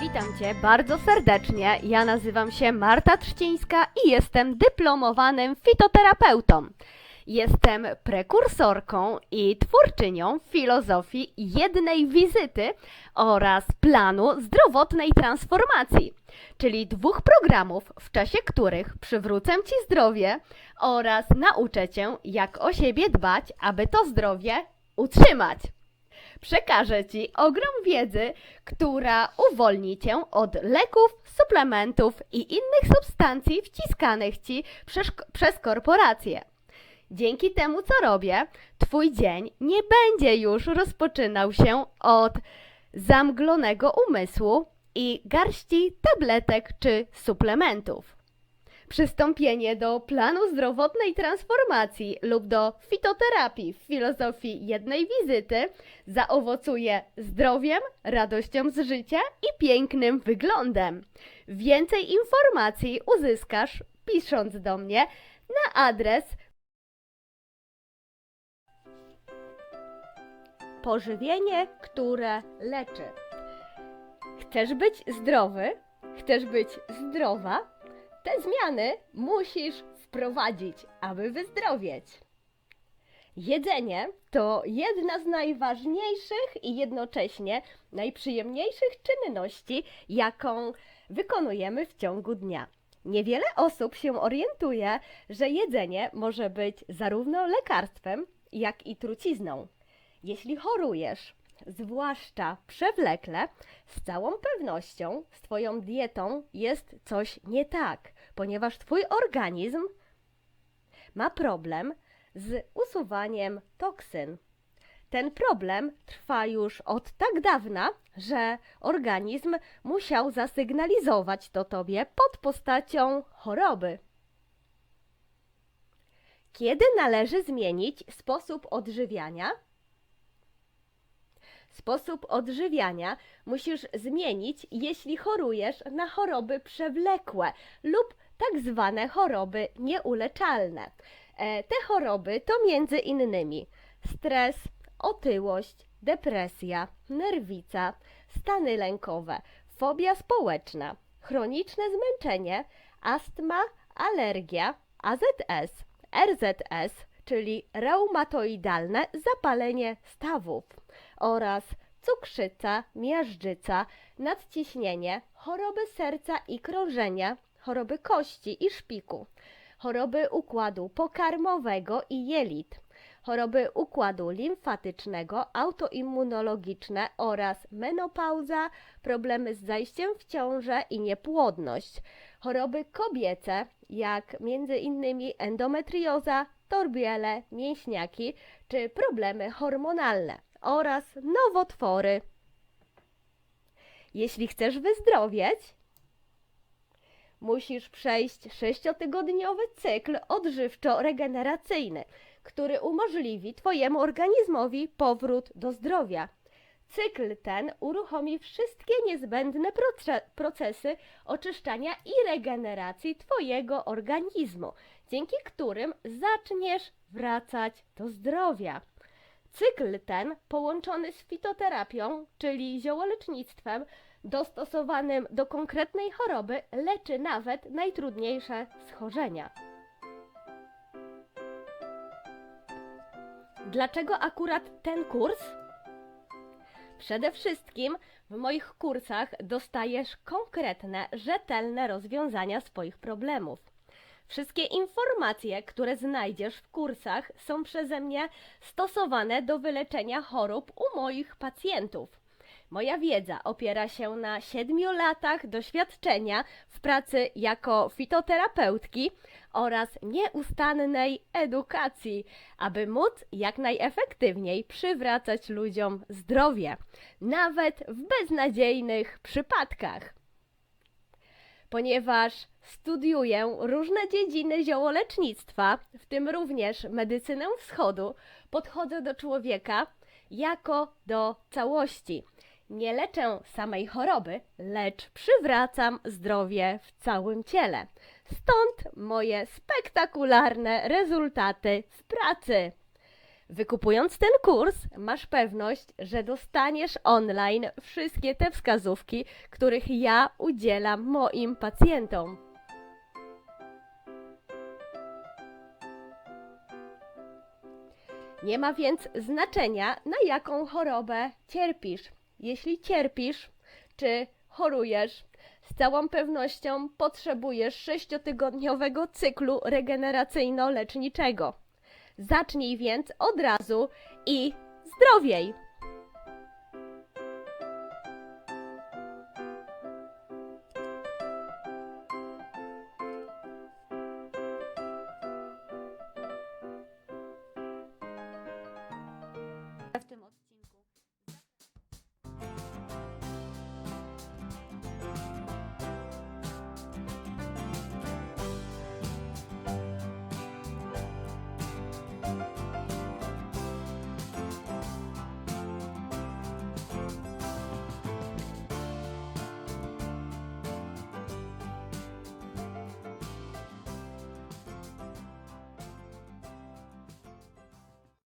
Witam Cię bardzo serdecznie. Ja nazywam się Marta Trzcińska i jestem dyplomowanym fitoterapeutą. Jestem prekursorką i twórczynią filozofii jednej wizyty oraz planu zdrowotnej transformacji, czyli dwóch programów, w czasie których przywrócę Ci zdrowie oraz nauczę Cię, jak o siebie dbać, aby to zdrowie utrzymać. Przekażę Ci ogrom wiedzy, która uwolni Cię od leków, suplementów i innych substancji wciskanych Ci przez, przez korporacje. Dzięki temu, co robię, Twój dzień nie będzie już rozpoczynał się od zamglonego umysłu i garści tabletek czy suplementów. Przystąpienie do planu zdrowotnej transformacji lub do fitoterapii w filozofii jednej wizyty zaowocuje zdrowiem, radością z życia i pięknym wyglądem. Więcej informacji uzyskasz pisząc do mnie na adres pożywienie, które leczy. Chcesz być zdrowy? Chcesz być zdrowa? Te zmiany musisz wprowadzić, aby wyzdrowieć. Jedzenie to jedna z najważniejszych i jednocześnie najprzyjemniejszych czynności, jaką wykonujemy w ciągu dnia. Niewiele osób się orientuje, że jedzenie może być zarówno lekarstwem, jak i trucizną. Jeśli chorujesz, zwłaszcza przewlekle, z całą pewnością z Twoją dietą jest coś nie tak, ponieważ Twój organizm ma problem z usuwaniem toksyn. Ten problem trwa już od tak dawna, że organizm musiał zasygnalizować to Tobie pod postacią choroby. Kiedy należy zmienić sposób odżywiania? Sposób odżywiania musisz zmienić, jeśli chorujesz na choroby przewlekłe lub tak zwane choroby nieuleczalne. E, Te choroby to między innymi stres, otyłość, depresja, nerwica, stany lękowe, fobia społeczna, chroniczne zmęczenie, astma, alergia, AZS, RZS, czyli reumatoidalne zapalenie stawów oraz cukrzyca, miażdżyca, nadciśnienie, choroby serca i krążenia, choroby kości i szpiku, choroby układu pokarmowego i jelit, choroby układu limfatycznego, autoimmunologiczne oraz menopauza, problemy z zajściem w ciążę i niepłodność, choroby kobiece, jak innymi endometrioza, torbiele, mięśniaki czy problemy hormonalne oraz nowotwory. Jeśli chcesz wyzdrowieć, musisz przejść sześciotygodniowy cykl odżywczo-regeneracyjny, który umożliwi Twojemu organizmowi powrót do zdrowia. Cykl ten uruchomi wszystkie niezbędne proce- procesy oczyszczania i regeneracji Twojego organizmu, dzięki którym zaczniesz wracać do zdrowia. Cykl ten, połączony z fitoterapią, czyli ziołolecznictwem, dostosowanym do konkretnej choroby, leczy nawet najtrudniejsze schorzenia. Dlaczego akurat ten kurs? Przede wszystkim w moich kursach dostajesz konkretne, rzetelne rozwiązania swoich problemów. Wszystkie informacje, które znajdziesz w kursach, są przeze mnie stosowane do wyleczenia chorób u moich pacjentów. Moja wiedza opiera się na siedmiu latach doświadczenia w pracy jako fitoterapeutki oraz nieustannej edukacji, aby móc jak najefektywniej przywracać ludziom zdrowie, nawet w beznadziejnych przypadkach ponieważ studiuję różne dziedziny ziołolecznictwa, w tym również medycynę wschodu, podchodzę do człowieka jako do całości. Nie leczę samej choroby, lecz przywracam zdrowie w całym ciele. Stąd moje spektakularne rezultaty w pracy. Wykupując ten kurs, masz pewność, że dostaniesz online wszystkie te wskazówki, których ja udzielam moim pacjentom. Nie ma więc znaczenia, na jaką chorobę cierpisz. Jeśli cierpisz, czy chorujesz, z całą pewnością potrzebujesz sześciotygodniowego cyklu regeneracyjno-leczniczego. Zacznij więc od razu i zdrowiej!